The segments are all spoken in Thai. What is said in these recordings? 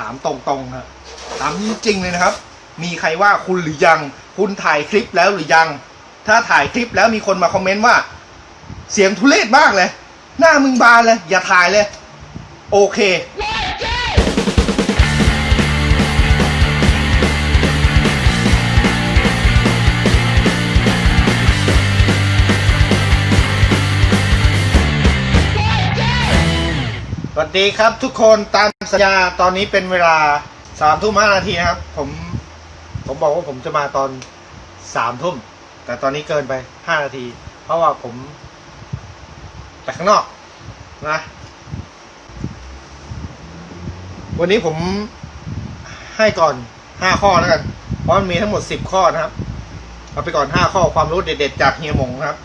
ถามตรงๆครับถามจริงๆเลยนะครับ มีใครว่าคุณหรือยัง คุณถ่ายคลิปแล้วหรือยัง ถ้าถ่ายคลิปแล้วมีคนมาคอมเมนต์ว่า เสียงทุเรศมากเลย หน้ามึงบานเลย อย่าถ่ายเลย โอเค สวัสดีครับทุกคนตามสัญญาตอนนี้เป็นเวลาสามทุ่มห้านาทีนะครับ ผมผมบอกว่าผมจะมาตอนสามทุ่ม แต่ตอนนี้เกินไปห้านาที เพราะว่าผมไปข้างนอกนะ วันนี้ผมให้ก่อนห้าข้อแล้วกัน เพราะมันมีทั้งหมดสิบข้อนะครับ เอาไปก่อนห้าข้อความรู้เด็ดๆจากเฮียหมงครับ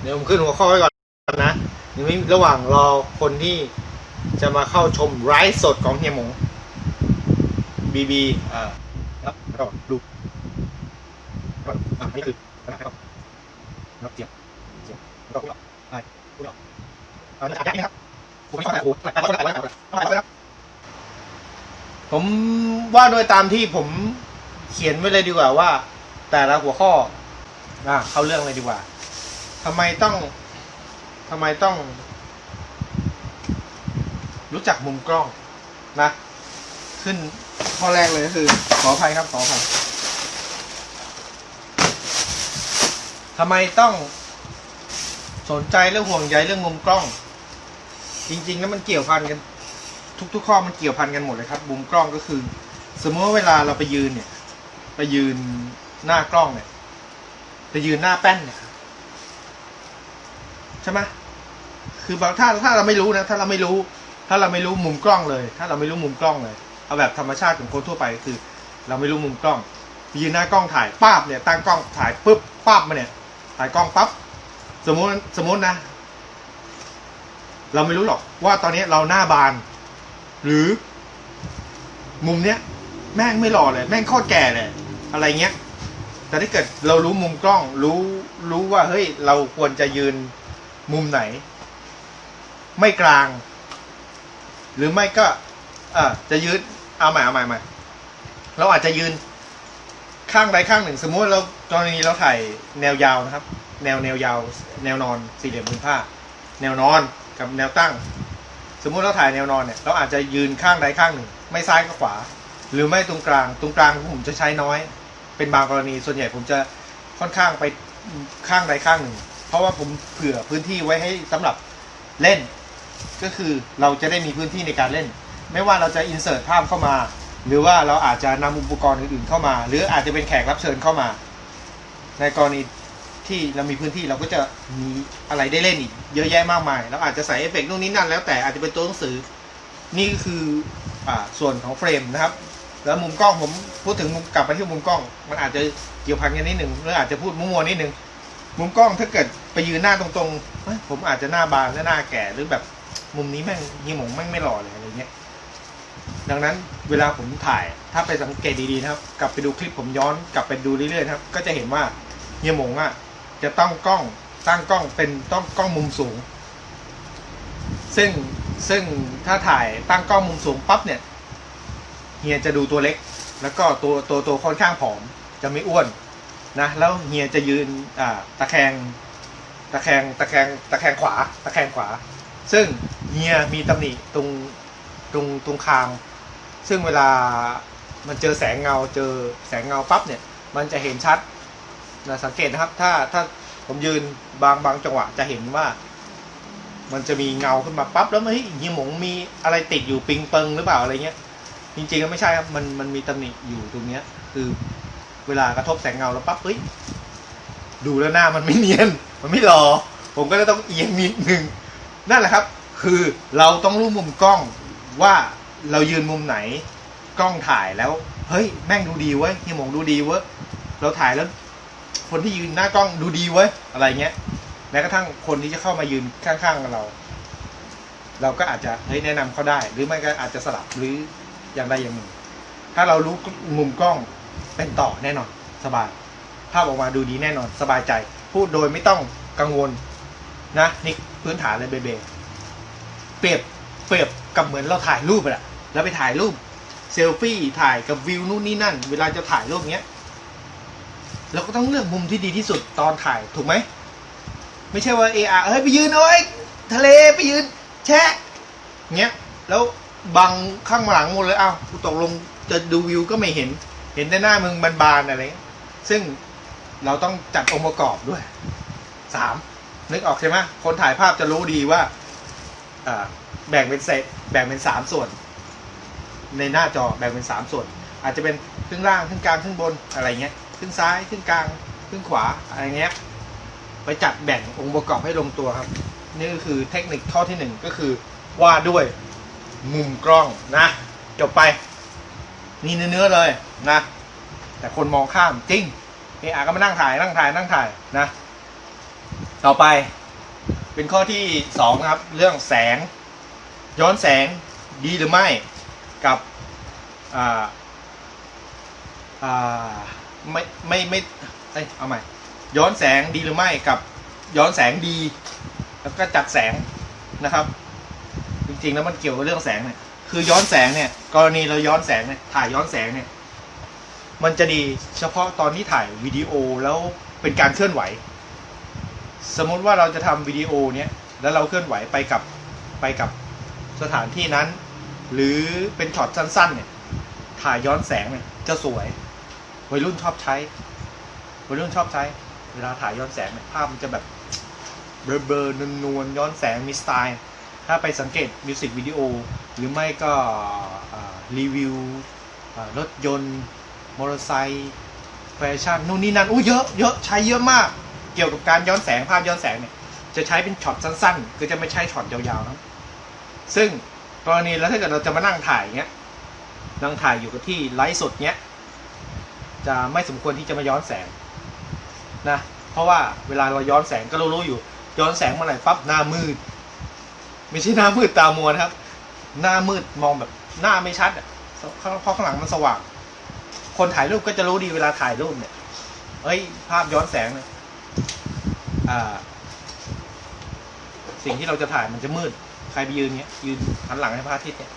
เดี๋ยวผมขึ้นหัวข้อไว้ก่อน นะยังไม่ระหว่างรอคนที่จะมาเข้าชมไลฟ์สดของเฮียหมงบีบีอ่าแล้วก็ดูก็อ่านี่คือนะครับนับเสียงเสียงแล้วก็พูดออกใช่พูดออกอ่านี่อาจารย์นี่ครับผมไม่เข้าใจโอ้โหอะไรอะไรอะไรอะไรอะไรผมว่าโดยตามที่ผมเขียนไว้เลยดีกว่าว่า แต่ละหัวข้ออ่าเข้าเรื่องเลยดีกว่าทำไมต้อง ทำไมต้อง รู้จักมุมกล้องนะ ขึ้นข้อแรกเลยก็คือ ขออภัยครับขออภัยทำไมต้องสนใจเรื่องห่วงใยเรื่องมุมกล้อง จริงๆแล้วมันเกี่ยวพันกัน ทุก ๆ ข้อมันเกี่ยวพันกันหมดเลยครับ มุมกล้องก็คือ สมมติว่าเวลาเราไปยืนเนี่ย ไปยืนหน้ากล้องเนี่ยไปยืนหน้าแป้นเนี่ย ใช่ไหมคือบางถ้าถ้าเราไม่รู้นะ ถ้าเราไม่รู้ ถ้าเราไม่รู้มุมกล้องเลย ถ้าเราไม่รู้มุมกล้องเลย เอาแบบธรรมชาติของคนทั่วไปคือ เราไม่รู้มุมกล้องยืนหน้ากล้องถ่ายป้าบเนี่ยตั้งกล้องถ่ายปุ๊บป้าบมาเนี่ย ถ่ายกล้องปั๊บสมมติสมมตินะ เราไม่รู้หรอกว่าตอนนี้เราหน้าบาน หรือ มุมเนี้ย แม่งไม่หล่อเลย แม่งโคตรแก่เลย อะไรเงี้ยแต่ถ้าเกิดเรารู้มุมกล้อง รู้รู้ว่าเฮ้ย เราควรจะยืน มุมไหน ไม่กลาง หรือไม่ก็เออจะยืนเอาใหม่เอาใหม่ใหม่เราอาจจะยืนข้างใดข้างหนึ่ง สมมุติเรากรณีเราถ่ายแนวยาวนะครับ แนวแนวยาว แนวนอนสี่เหลี่ยมผืนผ้า แนวนอนกับแนวตั้ง สมมุติเราถ่ายแนวนอนเนี่ยเราอาจจะยืนข้างใดข้างหนึ่ง ไม่ซ้ายก็ขวา หรือไม่ตรงกลาง ตรงกลางผมจะใช้น้อย เป็นบางกรณีส่วนใหญ่ผมจะค่อนข้างไปข้างใดข้างหนึ่ง เพราะว่าผมเผื่อพื้นที่ไว้ให้สำหรับเล่น ก็คือเราจะได้มีพื้นที่ในการเล่น ไม่ว่าเราจะอินเสิร์ตภาพเข้ามา หรือว่าเราอาจจะนำอุปกรณ์อื่นๆเข้ามา หรืออาจจะเป็นแขกรับเชิญเข้ามา ในกรณีที่เรามีพื้นที่เราก็จะมีอะไรได้เล่นอีกเยอะแยะมากมายเราอาจจะใส่เอฟเฟกต์นู่นนี่นั่นแล้วแต่อาจจะเป็นตัวหนังสือ นี่ก็คืออ่าส่วนของเฟรมนะครับ แล้วมุมกล้องผมพูดถึงมุมกลับไปที่มุมกล้อง มันอาจจะเกี่ยวพันกันนิดหนึ่งหรืออาจจะพูดมั่วๆนิดหนึ่ง มุมกล้องถ้าเกิดไปยืนหน้าตรงๆเฮ้ยผมอาจจะหน้าบานและหน้าแก่หรือแบบ มุมนี้แม่งยีหมงแม่งไม่หล่อเลยอะไรเงี้ย ดังนั้นเวลาผมถ่ายถ้าไปสังเกตดีๆนะครับ กลับไปดูคลิปผมย้อนกลับไปดูเรื่อยๆนะครับ ก็จะเห็นว่าเฮียหมงอะจะต้องกล้องตั้งกล้องเป็นต้องกล้องมุมสูง ซึ่งซึ่งถ้าถ่ายตั้งกล้องมุมสูงปั๊บเนี่ยเฮียจะดูตัวเล็ก แล้วก็ตัวตัวตัวค่อนข้างผอม จะไม่อ้วน นะแล้วเฮียจะยืนอ่าตะแคงตะแคงตะแคงตะแคงขวา ตะแคงขวา ซึ่งเฮียมีตำหนิตรงตรงตรงคาง ซึ่งเวลามันเจอแสงเงาเจอแสงเงาปั๊บเนี่ย มันจะเห็นชัดนะสังเกตนะครับ ถ้าถ้าผมยืนบางบางจังหวะจะเห็นว่า มันจะมีเงาขึ้นมาปั๊บแล้วเฮ้ยเฮียหมงมีอะไรติดอยู่ปิงเปิงหรือเปล่าอะไรเงี้ยจริงๆก็ไม่ใช่ครับมันมันมีตำหนิอยู่ตรงเนี้ย คือ เวลากระทบแสงเงาแล้วปั๊บเฮ้ยดูแล้วหน้ามันไม่เนียน มันไม่หลอ่อผมก็เลยต้องเอียงนิดนึงนั่นแหละครับ คือเราต้องรู้มุมกล้องว่าเรายืนมุมไหนกล้องถ่ายแล้วเฮ้ยแม่งดูดีเว้ยเฮียหมงดูดีเว้ยเราถ่ายแล้ว คนที่ยืนหน้ากล้องดูดีเว้ยอะไรเงี้ยแม้กระทั่งคนที่จะเข้ามายืนข้างๆกับเรา เราก็อาจจะเฮ้ยแนะนำเขาได้ หรือไม่ก็อาจจะสลับหรืออย่างใดอย่างหนึ่ง ถ้าเรารู้มุมกล้อง เป็นต่อแน่นอน สบาย ภาพออกมาดูดีแน่นอน สบายใจ พูดโดยไม่ต้องกังวลนะนี่พื้นฐานเลยเบเบเปรียบเปรียบกับเหมือนเราถ่ายรูปอะแล้วไปถ่ายรูปเซลฟี่ถ่ายกับวิวนู่นนี่นั่น เวลาจะถ่ายรูปเงี้ยเราก็ต้องเลือกมุมที่ดีที่สุดตอนถ่ายถูกไหม ไม่ใช่ว่าเออเฮ้ยไปยืนเอาไว้ทะเลไปยืน แชะเงี้ยแล้วบังข้างหลังหมดเลยอ้าวตกลงจะดูวิวก็ไม่เห็น เห็นแต่หน้ามึงบานๆอะไรเงี้ยซึ่งเราต้องจัดองค์ประกอบด้วยสามนึกออกใช่ไหมคนถ่ายภาพจะรู้ดีว่าแบ่งเป็นเซตแบ่งเป็นสามส่วน ในหน้าจอแบ่งเป็นสามส่วน อาจจะเป็นครึ่งล่างครึ่งกลางครึ่งบนอะไรเงี้ยครึ่งซ้ายครึ่งกลางครึ่งขวาอะไรเงี้ยไปจัดแบ่งองค์ประกอบให้ลงตัวครับ นี่ก็คือเทคนิคข้อที่หนึ่งก็คือว่าด้วยมุมกล้องนะ จบไป นี่เนื้อเลย นะ แต่คนมองข้ามจริงเออาก็มานั่งถ่ายนั่งถ่ายนั่งถ่ายนะ ต่อไป เป็นข้อที่สองนะครับ เรื่องแสง ย้อนแสงดีหรือไม่กับอ่าอ่าไม่ไม่ไม่เอ้ยเอาใหม่ ย้อนแสงดีหรือไม่กับย้อนแสงดี แล้วก็จัดแสงนะครับ จริงๆแล้วมันเกี่ยวกับเรื่องแสงเนี่ยคือย้อนแสงเนี่ย กรณีเราย้อนแสงเนี่ยถ่ายย้อนแสงเนี่ย มันจะดีเฉพาะตอนที่ถ่ายวิดีโอแล้วเป็นการเคลื่อนไหว สมมติว่าเราจะทำวิดีโอเนี่ยแล้วเราเคลื่อนไหวไปกับไปกับสถานที่นั้น หรือเป็นช็อตสั้นๆเนี่ยถ่ายย้อนแสงเนี่ยจะสวยวัยรุ่นชอบใช้วัยรุ่นชอบใช้ เวลาถ่ายย้อนแสงเนี่ยภาพมันจะแบบเบลอเบลอนวลๆย้อนแสงมีสไตล์ ถ้าไปสังเกตมิวสิกวิดีโอหรือไม่ก็รีวิวรถยนต์ มอเตอร์ไซค์แฟชั่นนู่นนี่นั่นอู้เยอะเยอะใช้เยอะมาก เกี่ยวกับการย้อนแสงภาพย้อนแสงเนี่ย จะใช้เป็นช็อตสั้นๆ คือจะไม่ใช่ช็อตยาวๆนะซึ่งกรณีแล้วถ้าเกิดเราจะมานั่งถ่ายเงี้ยนั่งถ่ายอยู่กับที่ไลฟ์สดเนี้ยจะไม่สมควรที่จะมาย้อนแสงนะเพราะว่าเวลาเราย้อนแสงก็รู้ๆอยู่ ย้อนแสงเมื่อไหร่ปั๊บหน้ามืด ไม่ใช่หน้ามืดตามัวนะครับ หน้ามืดมองแบบหน้าไม่ชัดอะเพราะข้างหลังมันสว่าง คนถ่ายรูปก็จะรู้ดีเวลาถ่ายรูปเนี่ย เอ้ย ภาพย้อนแสงเนี่ยอ่าสิ่งที่เราจะถ่ายมันจะมืด ใครไปยืนเนี้ย ยืนหันหลังให้พระอาทิตย์เนี่ย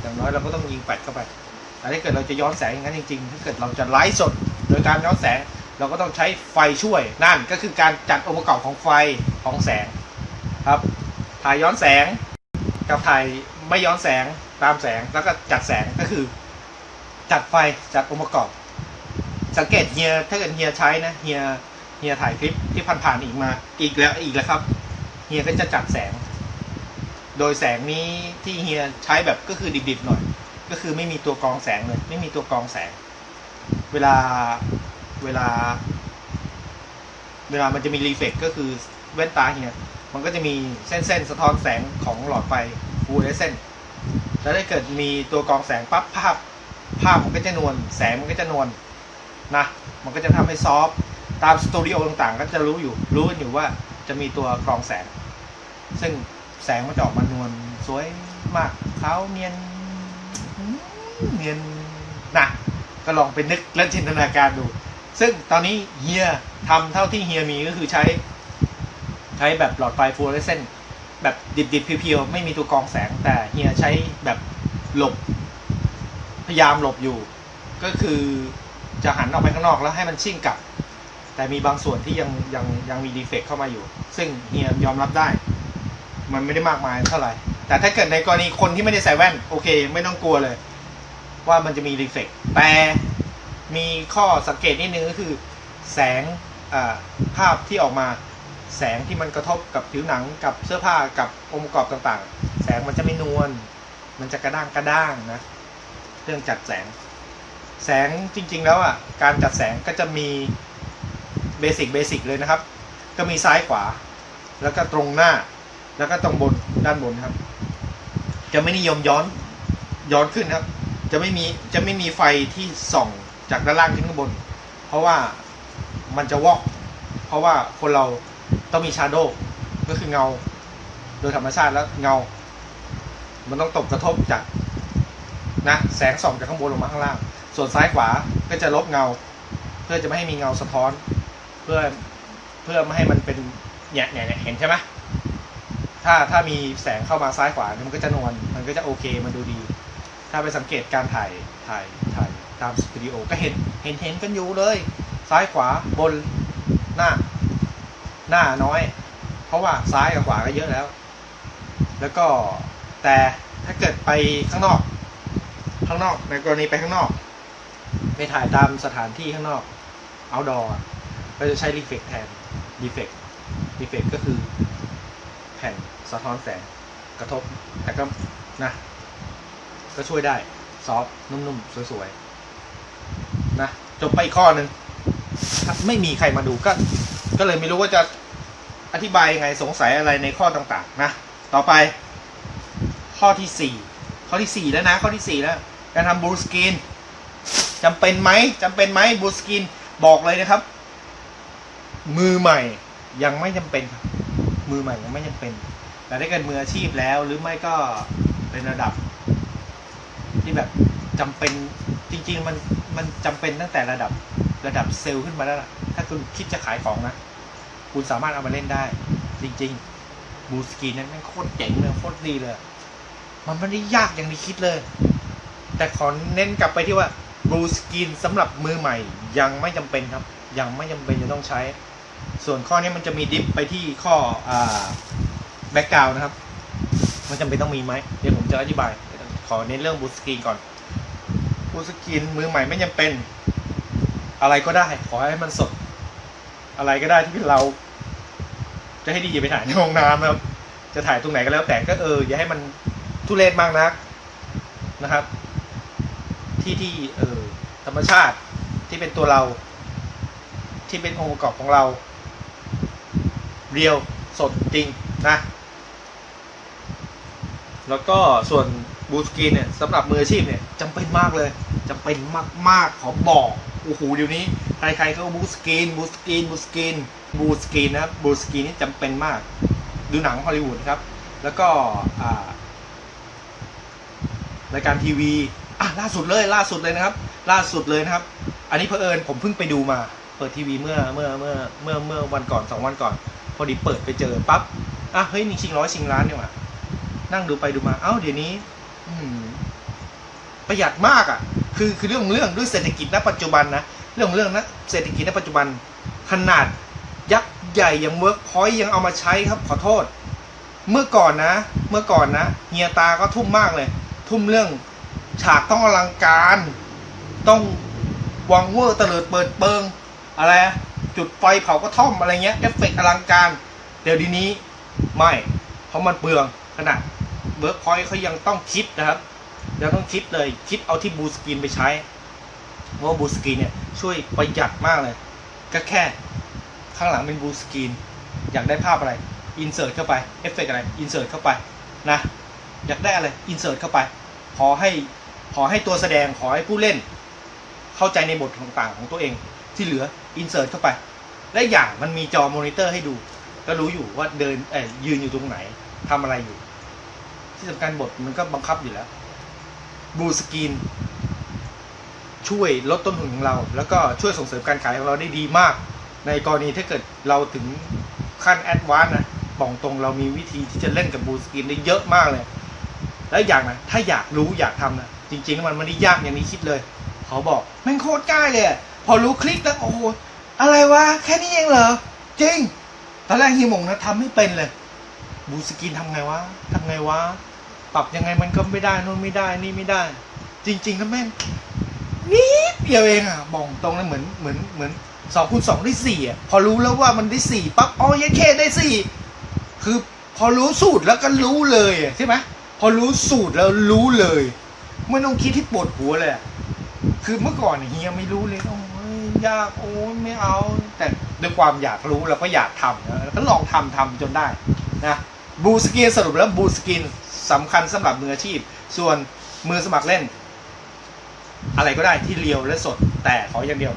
อย่างน้อยเราก็ต้องยิงแฟลชเข้าไป แต่ถ้าเกิดเราจะย้อนแสงอย่างนั้นจริงๆ ถ้าเกิดเราจะไลฟ์สด โดยการย้อนแสง เราก็ต้องใช้ไฟช่วย นั่นก็คือการจัดองค์ประกอบของไฟของแสงครับ ถ่ายย้อนแสง กับถ่ายไม่ย้อนแสงตามแสงแล้วก็จัดแสงก็คือ จัดไฟจัดองค์ประกอบ สังเกตเฮียถ้าเกิดเฮียใช้นะเฮียเฮียถ่ายคลิปที่ผ่านๆอีกมา อีกแล้วอีกแล้วครับเฮียก็จะจัดแสง โดยแสงนี้ที่เฮียใช้แบบก็คือดิบๆหน่อย ก็คือไม่มีตัวกรองแสงเลย ไม่มีตัวกรองแสง เวลาเวลา เวลามันจะมีรีเฟกก็คือแว่นตาเฮียมันก็จะมีเส้นๆสะท้อนแสงของหลอดไฟฟูเรสเซนแล้วถ้าเกิดมีตัวกรองแสงปั๊บภาพ ภาพมันก็จะนวลแสงมันก็จะนวลนะมันก็จะทำให้ซอฟต์ตามสตูดิโอต่างๆ ก็จะรู้อยู่รู้กันอยู่ว่าจะมีตัวกรองแสง ซึ่งแสงมันจะออกมานวลสวยมากขาวเนียนเนียนนะก็ลองไปนึกและจินตนาการดู ซึ่งตอนนี้เฮียทำเท่าที่เฮียมีก็คือใช้ ใช้แบบหลอดไฟฟลูออเรสเซนต์แบบดิบๆเพียวๆไม่มีตัวกรองแสงแต่เฮียใช้แบบหลบ พยายามหลบอยู่ ก็คือจะหันออกไปข้างนอกแล้วให้มันชิ่งกลับ แต่มีบางส่วนที่ยังยังยังมีดีเฟกต์เข้ามาอยู่ ซึ่งเฮียยอมรับได้ มันไม่ได้มากมายเท่าไหร่ แต่ถ้าเกิดในกรณีคนที่ไม่ได้ใส่แว่น โอเค ไม่ต้องกลัวเลย ว่ามันจะมีดีเฟกต์แต่มีข้อสังเกตนิดนึงก็คือ แสงภาพที่ออกมาแสงที่มันกระทบกับผิวหนังกับเสื้อผ้ากับองค์ประกอบต่างๆ แสงมันจะไม่นวลมันจะกระด้างกระด้างนะ เรื่องจัดแสง แสงจริง ๆ แล้วอะการจัดแสงก็จะมีเบสิกเบสิกเลยนะครับ ก็มีซ้ายขวา แล้วก็ตรงหน้า แล้วก็ตรงบนด้านบนครับ จะไม่นิยมย้อนย้อนขึ้นครับ จะไม่มีจะไม่มีไฟที่ส่องจากด้านล่างขึ้นข้างบน เพราะว่ามันจะวอก เพราะว่าคนเราต้องมีชาโดว์ก็คือเงา โดยธรรมชาติแล้วเงา มันต้องตกกระทบจาก นะแสงส่องจากข้างบนลงมาข้างล่าง ส่วนซ้ายขวาก็จะลบเงา เพื่อจะไม่ให้มีเงาสะท้อน เพื่อเพื่อไม่ให้มันเป็นเนี่ยเนี่ยเนี่ยเห็นใช่ไหมถ้าถ้ามีแสงเข้ามาซ้ายขวาเนี่ยมันก็จะนวลมันมันก็จะโอเคมันดูดี ถ้าไปสังเกตการถ่ายถ่ายถ่ายตามสตูดิโอก็เห็นเห็นเห็นกันอยู่เลย ซ้ายขวาบนหน้าหน้าน้อย เพราะว่าซ้ายกับขวาก็เยอะแล้ว แล้วก็แต่ถ้าเกิดไปข้างนอก ข้างนอกในกรณีไปข้างนอก ไปถ่ายตามสถานที่ข้างนอก outdoor อะก็จะใช้รีเฟกแทนรีเฟกรีเฟกก็คือแผ่นสะท้อนแสงกระทบ แต่ก็นะ ก็ช่วยได้ ซอฟนุ่มๆ สวยๆ นะ จบไปข้อหนึ่งถ้าไม่มีใครมาดูก็ ก็เลยไม่รู้ว่าจะอธิบายยังไงสงสัยอะไรในข้อต่างๆ นะ ต่อไป ข้อที่สี่ข้อที่สี่แล้วนะ ข้อที่สี่แล้ว การทำบลูสกรีนจำเป็นไหมจำเป็นไหมบลูสกรีนบอกเลยนะครับ มือใหม่ยังไม่จำเป็นครับมือใหม่ยังไม่จำเป็น แต่ถ้าเกิดมืออาชีพแล้ว หรือไม่ก็เป็นระดับ ที่แบบจำเป็นจริง ๆ มันมันจำเป็นตั้งแต่ระดับระดับเซลล์ขึ้นมาแล้วล่ะ ถ้าคุณคิดจะขายของนะ คุณสามารถเอามาเล่นได้ จริงๆบูสกีนั้นแม่งโคตรเจ๋งเลยโคตรดีเลย มันไม่ได้ยากอย่างที่คิดเลย แต่ขอเน้นกลับไปที่ว่าบลูสกีนสำหรับมือใหม่ ยังไม่จำเป็นครับ ยังไม่จำเป็นจะต้องใช้ ส่วนข้อนี้มันจะมีดิฟไปที่ข้ออ่าแบ็กกราวนะครับ มันจำเป็นต้องมีไหมเดี๋ยวผมจะอธิบาย ขอเน้นเรื่องบลูสกรีนก่อนบลูสกรีนมือใหม่ไม่จำเป็น อะไรก็ได้ขอให้มันสด อะไรก็ได้ที่เป็นเรา จะให้ดีอย่าไปถ่ายในห้องน้ำนะครับจะถ่ายตรงไหนก็แล้วแต่ก็เอออย่าให้มันทุเรศมากนักนะครับ ที่ที่เออธรรมชาติที่เป็นตัวเรา ที่เป็นองค์ประกอบของเรา เรียวสดจริงนะ แล้วก็ส่วนบูสกรีนเนี่ยสำหรับมืออาชีพเนี่ยจำเป็นมากเลยจำเป็นมากๆขอบอกโอ้โหเดี๋ยวนี้ใครๆก็บูสกรีนบูสกรีนบูสกรีนบูสกรีนนะบูสกรีนนี่จำเป็นมาก ดูหนังฮอลลีวูดครับ แล้วก็รายการทีวี อะล่าสุดเลยล่าสุดเลยนะครับ ล่าสุดเลยนะครับ อันนี้เพอเอิญผมเพิ่งไปดูมา เปิดทีวีเมื่อเมื่อเมื่อเมื่อเมื่อวันก่อนสองวันก่อน พอดีเปิดไปเจอปั๊บอะเฮ้ยมีชิงร้อยชิงล้านเนี่ยว่ะนั่งดูไปดูมาเอ้าเดี๋ยวนี้ อืประหยัดมากอะ คือคือเรื่องเรื่องด้วยเศรษฐกิจณปัจจุบันนะเรื่องเรื่องนะเศรษฐกิจณปัจจุบันขนาดยักษ์ใหญ่อย่างเวิร์กพอยยังเอามาใช้ครับขอโทษ เมื่อก่อนนะ เมื่อก่อนนะเฮียตาก็ทุ่มมากเลย ทุ่มเรื่อง ฉากต้องอลังการ ต้องวังเวอร์เตลิดเปิดเปิง อะไรจุดไฟเผากระท่อมอะไรเงี้ยเอฟเฟกต์อลังการ เดี๋ยวดีนี้ไม่ เพราะมันเปลืองขนาดเวิร์กพอยต์เขายังต้องคิดนะครับยังต้องคิดเลยคิดเอาที่บูสกรีนไปใช้เพราะว่าบูสกรีนเนี่ยช่วยประหยัดมากเลย ก็แค่ข้างหลังเป็นบูสกรีนอยากได้ภาพอะไรอินเสิร์ตเข้าไปเอฟเฟกอะไรอินเสิร์ตเข้าไปนะอยากได้อะไรอินเสิร์ตเข้าไป ขอให้ ขอให้ตัวแสดงขอให้ผู้เล่น เข้าใจในบทต่างๆของตัวเอง ที่เหลืออินเสิร์ตเข้าไป และอย่างมันมีจอมอนิเตอร์ให้ดู ก็รู้อยู่ว่าเดินเอ่ยยืนอยู่ตรงไหนทำอะไรอยู่ ที่สำคัญบทมันก็บังคับอยู่แล้วบูสกรีนช่วยลดต้นทุนของเรา แล้วก็ช่วยส่งเสริมการขายของเราได้ดีมาก ในกรณีถ้าเกิดเราถึงขั้นแอดวานซ์นะบอกตรงเรามีวิธีที่จะเล่นกับบูสกรีนได้เยอะมากเลย แล้วอย่างนะถ้าอยากรู้อยากทำนะ จริงๆมันไม่ได้ยากอย่างนี้คิดเลย เขาบอกแม่งโคตรง่ายเลย พอรู้คลิกแล้วโอ้โหอะไรวะแค่นี้เองเหรอ จริง ตอนแรกฮีมงนะทำไม่เป็นเลย บูสกินทำไงวะทำไงวะ ปรับยังไงมันก็ไม่ได้นู่นไม่ได้นี่ไม่ได้ จริงๆแล้วแม่งนิดเดียวเองอะบอกตรงนะเหมือนเหมือนเหมือนสองคูณสองได้สี่อะพอรู้แล้วว่ามันได้สี่ปั๊บอ๋อยัเคได้สี่คือพอรู้สูตรแล้วก็รู้เลยใช่ไหมพอรู้สูตรแล้วรู้เลย ไม่ต้องคิดที่ปวดหัวเลยคือเมื่อก่อนเฮียไม่รู้เลยโอ้ยยากโอ้ยไม่เอา แต่ด้วยความอยากรู้เราก็อยากทำนะแล้วก็ลองทำทำจนได้นะบูสกินสรุปแล้วบูสกินสำคัญสำหรับมืออาชีพ ส่วนมือสมัครเล่น อะไรก็ได้ที่เรียวและสด แต่ขออย่างเดียว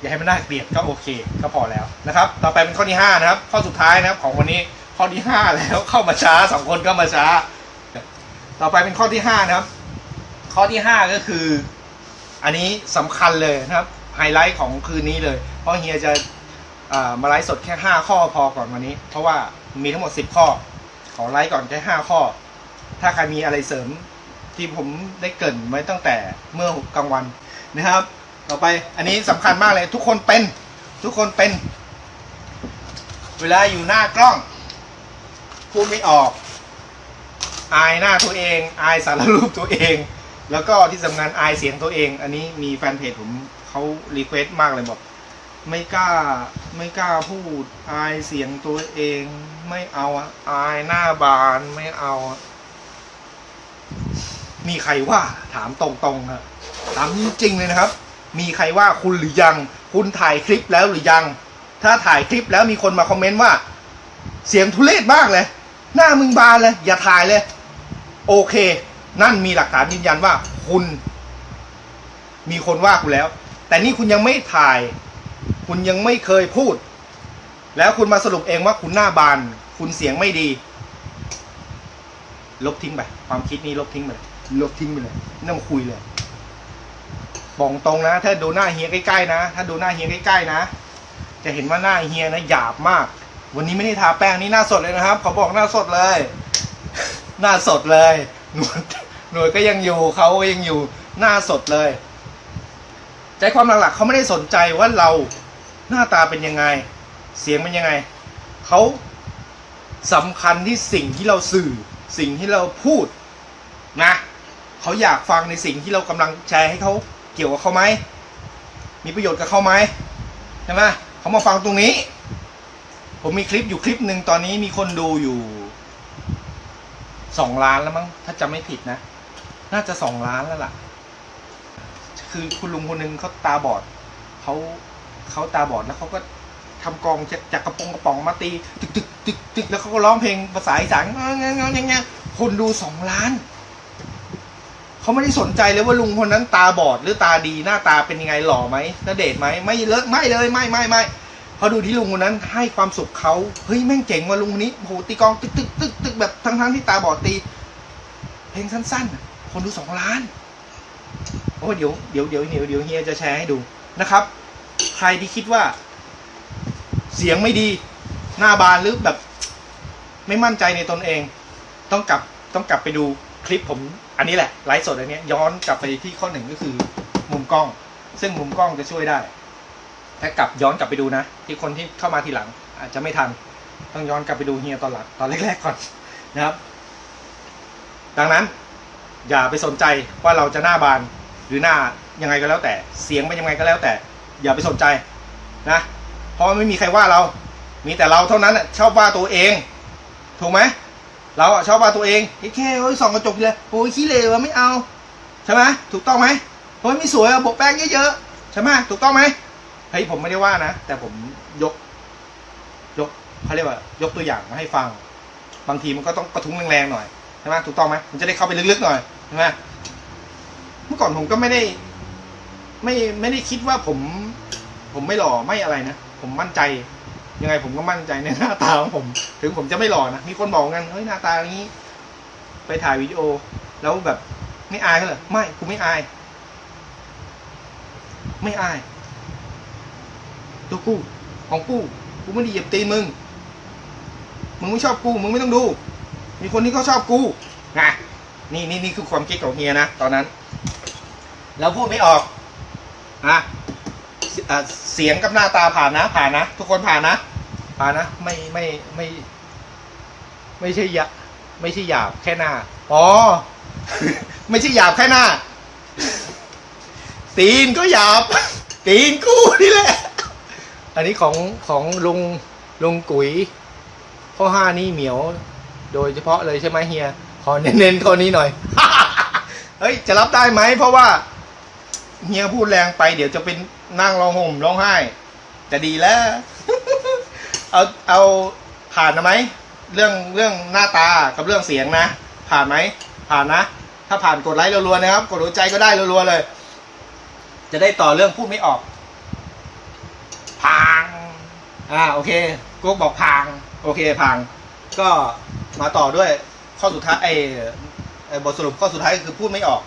อย่าให้มันน่าเกลียดก็โอเค ก็พอแล้วนะครับ ต่อไปเป็นข้อที่ห้านะครับ ข้อสุดท้ายนะครับของวันนี้ข้อที่ห้าแล้วเข้ามาช้าสองคนก็มาช้า ต่อไปเป็นข้อที่ห้านะครับ ข้อที่ห้าก็คือ อันนี้สำคัญเลยนะครับไฮไลท์ของคืนนี้เลย เพราะเฮียจะมาไลฟ์สดแค่ 5 ข้อพอก่อนวันนี้ เพราะว่ามีทั้งหมด 10 ข้อ ขอไลฟ์ก่อนแค่ 5 ข้อ ถ้าใครมีอะไรเสริมที่ผมได้เกินไว้ตั้งแต่เมื่อกลางวันนะครับ ต่อไปอันนี้สำคัญมากเลย ทุกคนเป็น ทุกคนเป็น เวลาอยู่หน้ากล้อง พูดไม่ออก อายหน้าตัวเอง อายสารรูปตัวเอง แล้วก็ที่สำคัญอายเสียงตัวเอง อันนี้มีแฟนเพจผมเขารีเควสต์มากเลยบอก ไม่กล้าไม่กล้าพูดอายเสียงตัวเอง ไม่เอาอะอายหน้าบานไม่เอาอะมีใครว่าถามตรงๆนะถามจริงๆเลยนะครับ มีใครว่าคุณหรือยัง คุณถ่ายคลิปแล้วหรือยัง ถ้าถ่ายคลิปแล้วมีคนมาคอมเมนต์ว่า เสียงทุเรศมากเลย หน้ามึงบานเลย อย่าถ่ายเลย โอเค นั่นมีหลักฐานยืนยันว่าคุณ มีคนว่าคุณแล้ว แต่นี่คุณยังไม่ถ่าย คุณยังไม่เคยพูด แล้วคุณมาสรุปเองว่าคุณหน้าบาน คุณเสียงไม่ดี ลบทิ้งไป ความคิดนี้ลบทิ้งไปเลยลบทิ้งไปเลยไม่ต้องคุยเลยบอกตรงนะ ถ้าดูหน้าเฮียใกล้ๆนะ ถ้าดูหน้าเฮียใกล้ๆนะ จะเห็นว่าหน้าเฮียนะหยาบมาก วันนี้ไม่ได้ทาแป้งนี่หน้าสดเลยนะครับเขาบอกหน้าสดเลย หน้าสดเลย หนวด หนวดก็ยังอยู่เขายังอยู่หน้าสดเลย ใจความหลักๆเขาไม่ได้สนใจว่าเราหน้าตาเป็นยังไง เสียงเป็นยังไงเขาสำคัญที่สิ่งที่เราสื่อสิ่งที่เราพูดนะเขาอยากฟังในสิ่งที่เรากำลังแชร์ให้เขาเกี่ยวกับเขาไหมมีประโยชน์กับเขาไหมใช่ไหมเขามาฟังตรงนี้ ผมมีคลิปอยู่คลิปหนึ่งตอนนี้มีคนดูอยู่สองล้านแล้วมั้งถ้าจำไม่ผิดนะ น่าจะสองล้านแล้วล่ะ คือคุณลุงคนหนึ่งเขาตาบอดเขาเขาตาบอดแล้วเขาก็ทำกองจากจากกระปงกระป๋องมาตี ตึกตึกตึกตึกแล้วเขาก็ร้องเพลงภาษาอีสานงงงงงงคนดูสองล้านเขาไม่ได้สนใจเลยว่าลุงคนนั้นตาบอดหรือตาดีหน้าตาเป็นยังไงหล่อไหมน่าเดชน์ไหมไม่เลิกไม่เลยไม่ไม่ไม่พอดูที่ลุงคนนั้นให้ความสุขเขาเฮ้ยแม่งเจ๋งว่ะลุงคนนี้โหตีกองตึกตึกตึกตึกแบบทั้งทั้งที่ตาบอดตี เพลงสั้นๆ คนดูสองล้าน โอ้เดี๋ยวเดี๋ยวเดี๋ยวเดี๋ยวเดี๋ยวเฮียจะแชร์ให้ดูนะครับ ใครที่คิดว่า เสียงไม่ดี หน้าบานหรือแบบ ไม่มั่นใจในตนเอง ต้องกลับต้องกลับไปดูคลิปผม อันนี้แหละไลฟ์สดอันนี้ยย้อนกลับไปที่ข้อหนึ่งก็คือ มุมกล้อง ซึ่งมุมกล้องจะช่วยได้ถ้ากลับย้อนกลับไปดูนะ ที่คนที่เข้ามาทีหลัง อาจจะไม่ทัน ต้องย้อนกลับไปดูเฮียตอนหลังตอนแรกๆก่อนนะครับ ดังนั้น อย่าไปสนใจว่าเราจะหน้าบานหรือหน้ายังไงก็แล้วแต่เสียงเป็นยังไงก็แล้วแต่ อย่าไปสนใจนะเพราะไม่มีใครว่าเรา มีแต่เราเท่านั้นชอบว่าตัวเอง ถูกไหมเราชอบว่าตัวเองไอ้แค่โอ้ยส่องกระจกเลยโอ้ยขี้เหร่วะไม่เอาใช่ไหมถูกต้องไหมโอ้ยไม่สวยอะบกแป้งเยอะๆใช่ไหมถูกต้องไหมเฮ้ยผมไม่ได้ว่านะ แต่ผมยก ยกเขาเรียกว่ายกตัวอย่างมาให้ฟัง บางทีมันก็ต้องกระทุ้งแรงๆหน่อย ใช่ไหมถูกต้องไหมมันจะได้เข้าไปลึกๆหน่อยใช่ไหมเมื่อก่อนผมก็ไม่ได้ ไม่ไม่ได้คิดว่าผม ผมไม่หล่อไม่อะไรนะผมมั่นใจ ยังไงผมก็มั่นใจในหน้าตาของผม ถึงผมจะไม่หล่อนะมีคนบอกกันเฮ้ยหน้าตาอย่างนี้ ไปถ่ายวิดีโอ แล้วแบบไม่อายเหรอไม่กูไม่อาย ไม่อายตัวกูของกูกูไม่ได้เหยียบตีนมึง มึงไม่ชอบกู มึงไม่ต้องดู มีคนที่เขาชอบกูไงนี่นี่นี่คือความคิดของเฮียนะตอนนั้น แล้วพูดไม่ออกอะเสียงกับหน้าตาผ่านนะ ผ่านนะ ทุกคนผ่านนะ ผ่านนะ ไม่ไม่ไม่ ไม่ใช่ยะไม่ใช่หยาบแค่หน้า อ๋อ ไม่ใช่หยาบแค่หน้า ตีนก็หยาบ ตีนกูนี่แหละ อันนี้ของของลุงลุงกุ๋ยข้อห้านี่เหมียว โดยเฉพาะเลยใช่ไหมเฮีย ขอเน้นๆข้อนี้หน่อย เฮ้ย จะรับได้ไหม เพราะว่า เฮียพูดแรงไป เดี๋ยวจะเป็นนั่งร้องห่มร้องไห้ จะดีแล้ว เอาเอาผ่านนะไหม เรื่องเรื่องหน้าตากับเรื่องเสียงนะ ผ่านไหม ผ่านนะ ถ้าผ่านกดไลค์รัวๆนะครับ กดหัวใจก็ได้รัวๆเลย จะได้ต่อเรื่องพูดไม่ออกพัง อ่า โอเคกุ๊กบอกพัง โอเคพัง ก็ มาต่อด้วยข้อสุดท้ายไอ้ไอ้บทสรุปข้อสุดท้ายคือพูดไม่ออก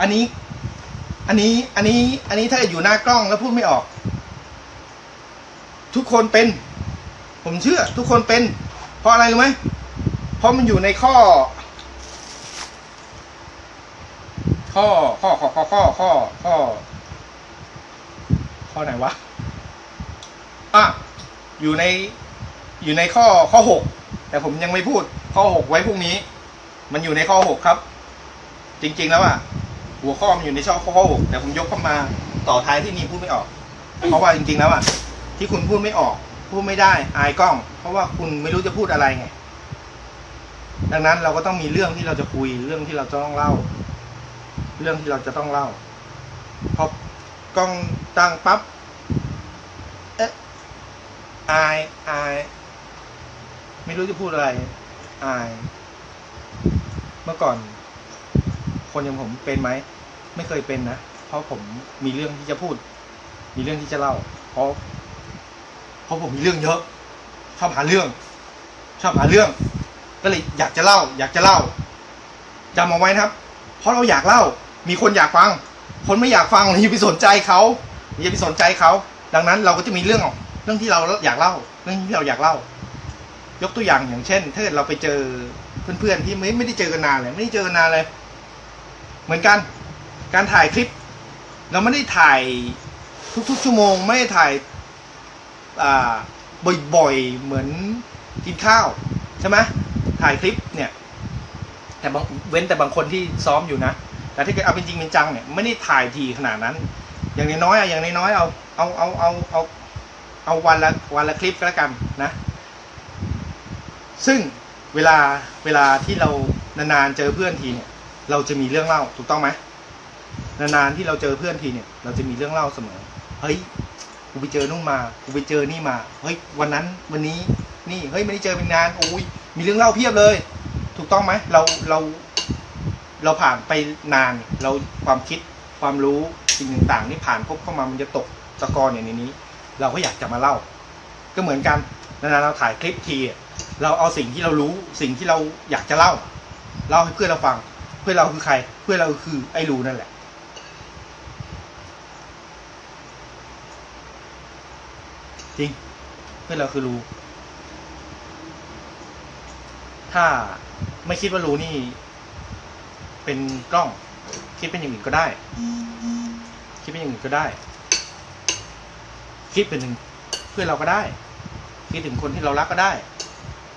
อันนี้ อันนี้ อันนี้ อันนี้ถ้าอยู่หน้ากล้องแล้วพูดไม่ออก ทุกคนเป็น ผมเชื่อ ทุกคนเป็น เพราะอะไรรู้ไหมเพราะมันอยู่ในข้อ ข้อ ข้อ ข้อ ข้อ ข้อ ข้อ ข้อ ข้อไหนวะ อะ อยู่ใน อยู่ในข้อ ข้อหก แต่ผมยังไม่พูดข้อหกไว้พรุ่งนี้ มันอยู่ในข้อหกครับ จริง ๆ แล้วอะหัวข้อมันอยู่ในช่องข้อหกแต่ผมยกเข้ามาต่อท้ายที่นี่พูดไม่ออก เพราะว่าจริง ๆ แล้วอะที่คุณพูดไม่ออก พูดไม่ได้อายกล้อง เพราะว่าคุณไม่รู้จะพูดอะไรไงดังนั้นเราก็ต้องมีเรื่องที่เราจะคุยเรื่องที่เราจะต้องเล่า เรื่องที่เราจะต้องเล่าพอกล้องตั้งปั๊บเอ๊ะอายอาย ไม่รู้จะพูดอะไร อาย เมื่อก่อน คนอย่างผมเป็นไหม ไม่เคยเป็นนะ เพราะผมมีเรื่องที่จะพูด มีเรื่องที่จะเล่า เพราะ เพราะผมมีเรื่องเยอะ ชอบหาเรื่อง ชอบหาเรื่อง ก็เลยอยากจะเล่า อยากจะเล่าจำเอาไว้นะครับ เพราะเราอยากเล่า มีคนอยากฟัง คนไม่อยากฟังเราอย่าไปสนใจเขาอย่าไปสนใจเขา ดังนั้นเราก็จะมีเรื่องออกเรื่องที่เราอยากเล่า เรื่องที่เราอยากเล่า ยกตัวอย่างอย่างเช่น ถ้าเกิดเราไปเจอเพื่อนๆที่ไม่ไม่ได้เจอกันนานเลยไม่ได้เจอกันนานเลย เหมือนกัน การถ่ายคลิป เราไม่ได้ถ่ายทุกๆชั่วโมง ไม่ได้ถ่ายอ่าบ่อยๆ เหมือนกินข้าวใช่ไหมถ่ายคลิปเนี่ย แต่บางเว้นแต่บางคนที่ซ้อมอยู่นะ แต่ถ้าเกิดเอาเป็นจริงเป็นจังเนี่ยไม่ได้ถ่ายทีขนาดนั้น อย่างน้อยๆอย่างน้อยๆเอาเอาเอาเอาเอาเอาวันละวันละคลิปก็แล้วกันนะ ซึ่งเวลาเวลาที่เรานานๆเจอเพื่อนทีเนี่ย เราจะมีเรื่องเล่าถูกต้องไหมนานๆที่เราเจอเพื่อนทีเนี่ย เราจะมีเรื่องเล่าเสมอ เฮ้ยกูไปเจอนู่นมากูไปเจอนี่มา เฮ้ยวันนั้นวันนี้นี่เฮ้ยไม่ได้เจอเป็นนานโอ้ยมีเรื่องเล่าเพียบเลย ถูกต้องไหมเราเราเราผ่านไปนานเราความคิดความรู้สิ่งต่างๆที่ผ่านพบเข้ามามันจะตกตะกอนอย่างในนี้ เราก็อยากจะมาเล่า ก็เหมือนกันนานๆเราถ่ายคลิปทีอะ เราเอาสิ่งที่เรารู้สิ่งที่เราอยากจะเล่าเล่าให้เพื่อนเราฟัง เพื่อนเราคือใคร เพื่อนเราคือไอ้รู้นั่นแหละ จริง เพื่อนเราคือรู้ ถ้าไม่คิดว่ารู้นี่ เป็นกล้อง คิดเป็นอย่างอื่นก็ได้ คิดเป็นอย่างอื่นก็ได้ คิดเป็นถึงเพื่อนเราก็ได้ คิดถึงคนที่เรารักก็ได้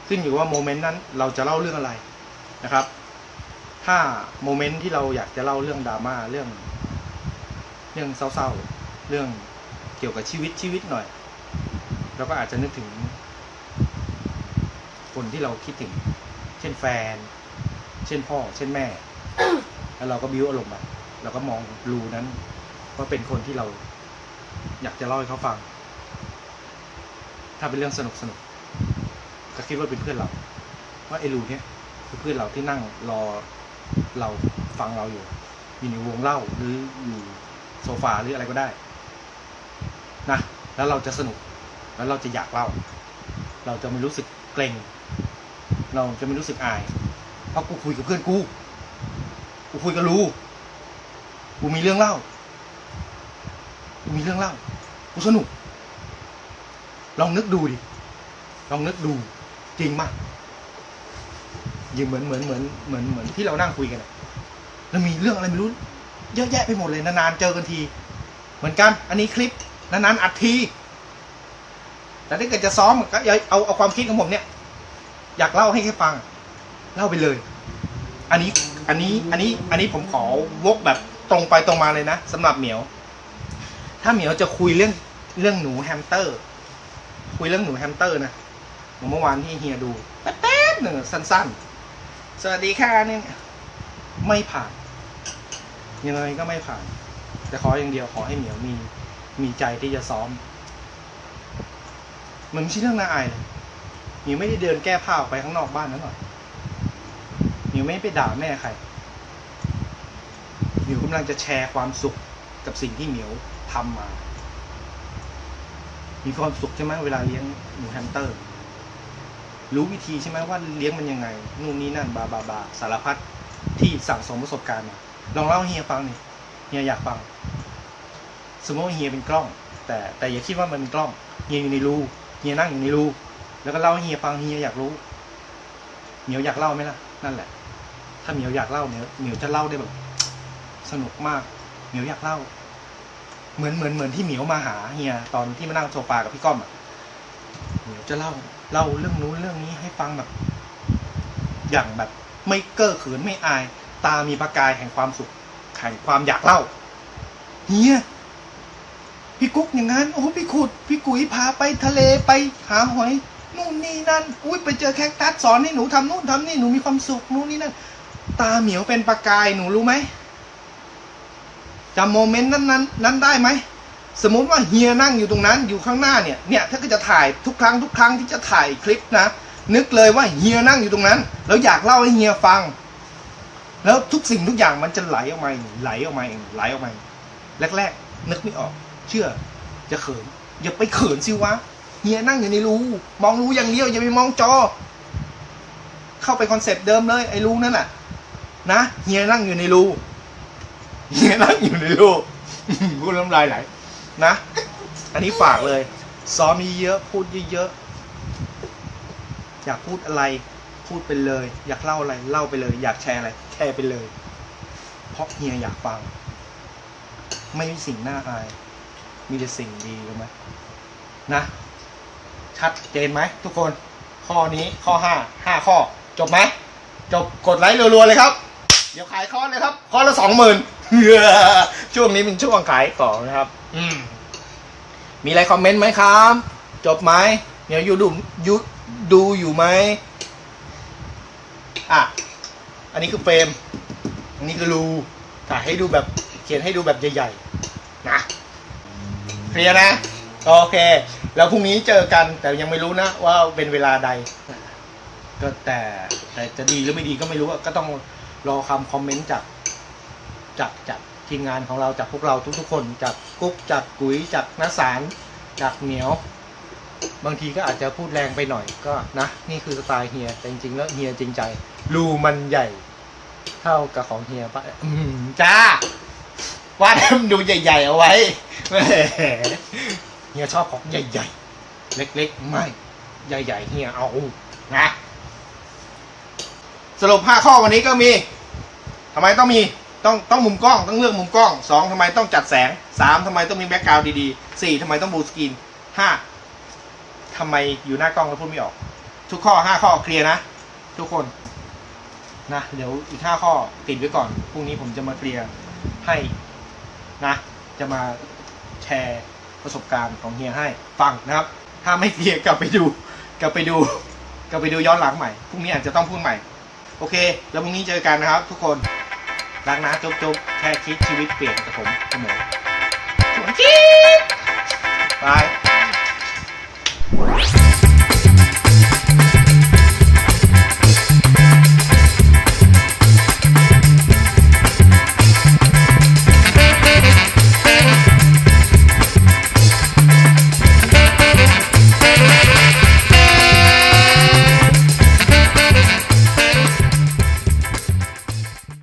ขึ้นอยู่ว่าโมเมนต์นั้นเราจะเล่าเรื่องอะไรนะครับ ถ้าโมเมนต์ที่เราอยากจะเล่าเรื่องดราม่าเรื่อง เรื่องเศร้าๆ เรื่องเกี่ยวกับชีวิตชีวิตหน่อยเราก็อาจจะนึกถึง คนที่เราคิดถึง เช่นแฟน เช่นพ่อ เช่นแม่ แล้วเราก็บิ้วอารมณ์ไปเราก็มองรูนั้นว่าเป็นคนที่เราอยากจะเล่าให้เขาฟัง ถ้าเป็นเรื่องสนุกสนุก ก็คิดว่าเป็นเพื่อนเรา ว่าไอ้รูเนี้ยคือเพื่อนเราที่นั่งรอเราฟังเราอยู่ อยู่ในวงเล่าหรืออยู่โซฟาหรืออะไรก็ได้นะแล้วเราจะสนุก แล้วเราจะอยากเล่า เราจะไม่รู้สึกเกรงเราจะไม่รู้สึกอาย เพราะกูคุยกับเพื่อนกู กูคุยกับรูกูมีเรื่องเล่า กูมีเรื่องเล่า กูสนุก ลองนึกดูดิ ลองนึกดู จริงมากยิงเหมือนเหมือนเหมือนเหมือนเหมือนที่เรานั่งคุยกันแล้วมีเรื่องอะไรไม่รู้ เยอะแยะไปหมดเลยนานๆเจอกันที เหมือนกัน อันนี้คลิปนานๆอัดทีแต่ถ้าเกิดจะซ้อมก็เอาเอาความคิดของผมเนี่ย อยากเล่าให้แค่ฟัง เล่าไปเลย อันนี้อันนี้อันนี้อันนี้ผมขอวกแบบตรงไปตรงมาเลยนะสำหรับเหมียว ถ้าเหมียวจะคุยเรื่องเรื่องหนูแฮมสเตอร์ คุยเรื่องหนูแฮมสเตอร์นะ เมื่อวานที่เฮียดูแป๊บๆหนึ่งสั้น ๆ สวัสดีค่ะเนี่ยไม่ผ่านยังไงก็ไม่ผ่าน แต่ขออย่างเดียวขอให้เหมียวมีมีใจที่จะซ้อม มันไม่ใช่เรื่องน่าอายเลยเหมียวไม่ได้เดินแก้ผ้าออกไปข้างนอกบ้านนั้นหน่อยเหมียวไม่ได้ไปด่าแม่ใครเหมียวกำลังจะแชร์ความสุขกับสิ่งที่เหมียวทำมา มีความสุขใช่ไหมเวลาเลี้ยงหนูแฮมสเตอร์ รู้วิธีใช่ไหมว่าเลี้ยงมันยังไง นู่นนี่นั่นบาบาบาสารพัดที่สั่งสมประสบการณ์มาลองเล่าเฮียฟังหน่อยเฮียอยากฟัง สมมติว่าเฮียเป็นกล้อง แต่แต่อย่าคิดว่ามันเป็นกล้องเฮียอยู่ในรูเฮียนั่งอยู่ในรูแล้วก็เล่าเฮียฟังเฮียอยากรู้เหมียวอยากเล่าไหมล่ะนั่นแหละ ถ้าเหมียวอยากเล่าเหมียวเหมียวจะเล่าได้แบบ สนุกมากเหมียวอยากเล่า เหมือนเหมือนเหมือนที่เหมียวมาหาเฮียตอนที่มานั่งโซฟากับพี่ก้อมอะเหมียวจะเล่า เล่าเรื่องนู้นเรื่องนี้ให้ฟังแบบ อย่างแบบ ไม่เก้อเขินไม่อาย ตามีประกายแห่งความสุขแห่งความอยากเล่าเฮียพี่กุ๊กอย่างนั้น โอ้พี่ขุด พี่กุ๋ยพาไปทะเลไปหาหอยนู่นนี่นั่น อุ้ยไปเจอแคคตัสสอนให้หนูทำนู่นทำนี่หนูมีความสุขนู่นนี่นั่น ตาเหมียวเป็นประกายหนูรู้ไหมจำโมเมนต์นั้นนั้นนั้นได้ไหม สมมติว่าเฮียนั่งอยู่ตรงนั้นอยู่ข้างหน้าเนี่ยเนี่ยถ้าก็จะถ่ายทุกครั้งทุกครั้งที่จะถ่ายคลิปนะนึกเลยว่าเฮียนั่งอยู่ตรงนั้น แล้วอยากเล่าให้เฮียฟัง แล้วทุกสิ่งทุกอย่างมันจะไหลออกมาเองไหลออกมาเองไหลออกมาแรกๆนึกไม่ออก เชื่อจะเขินอย่าไปเขินสิวะเฮียนั่งอยู่ในรูมองรูอย่างเดียวอย่าไปมองจอ เข้าไปคอนเซปต์เดิมเลยไอ้รูนั่นน่ะนะเฮียนั่งอยู่ในรูเฮียนั่งอยู่ในรูพูดน้ำลายไหล นะ อันนี้ฝากเลย ซ้อมเยอะพูดเยอะๆอยากพูดอะไร พูดไปเลย อยากเล่าอะไรเล่าไปเลย อยากแชร์อะไรแชร์ไปเลย เพราะเฮียอยากฟัง ไม่มีสิ่งน่าอาย มีแต่สิ่งดีรู้ไหมนะชัดเจนไหมทุกคน ข้อนี้ข้อห้าห้าข้อ จบไหมจบกดไลค์รัวๆเลยครับ เดี๋ยวขายข้อเลยครับ ข้อละสองหมื่นช่วงนี้เป็นช่วงขายของนะครับ มีอะไรคอมเมนต์ไหมครับ จบไหมเดี๋ยวอยู่ดูยูดูอยู่ไหมอะ อันนี้คือเฟรม อันนี้คือรูถ่ายให้ดูแบบเขียนให้ดูแบบใหญ่ๆ นะเคลียร์นะ โอเค แล้วพรุ่งนี้เจอกันแต่ยังไม่รู้นะ ว่าเป็นเวลาใด ก็แต่แต่จะดีหรือไม่ดีก็ไม่รู้ก็ต้องรอคำคอมเมนต์จากจากจาก ทีมงานของเราจากพวกเราทุกๆคน จากกุ๊กจากกุ๋ยจากน้าสารจากเหมียว บางทีก็อาจจะพูดแรงไปหน่อยก็นะ นี่คือสไตล์เฮียแต่จริงๆแล้วเฮียจริงใจรูมันใหญ่ เท่ากับของเฮียปะอืมจ้าวาดให้มันดูใหญ่ ๆ เอาไว้แหมเฮียชอบของใหญ่ ๆ เล็กๆ ไม่ ใหญ่ ๆ เฮียเอานะ สรุปห้าข้อวันนี้ก็มีทำไมต้องมี ต้องต้องมุมกล้องต้องเลือกมุมกล้องสองทำไมต้องจัดแสงสามทำไมต้องมีแบ็กกราวด์ดีๆสี่ทำไมต้องบูสกรีนห้าทำไมอยู่หน้ากล้องแล้วพูดไม่ออก ทุกข้อห้าข้อเคลียร์นะ ทุกคนนะเดี๋ยวอีกห้าข้อติดไว้ก่อนพรุ่งนี้ผมจะมาเคลียร์ให้นะ จะมาแชร์ประสบการณ์ของเฮียให้ฟังนะครับ ถ้าไม่เคลียร์กลับไปดู กลับไปดู กลับไปดูย้อนหลังใหม่พรุ่งนี้อาจจะต้องพูดใหม่ โอเค แล้วพรุ่งนี้เจอกันนะครับ ทุกคน รักนะจุ๊บจบแค่คิดชีวิตเปลี่ยนกับผมเสมอสวนคิดบาย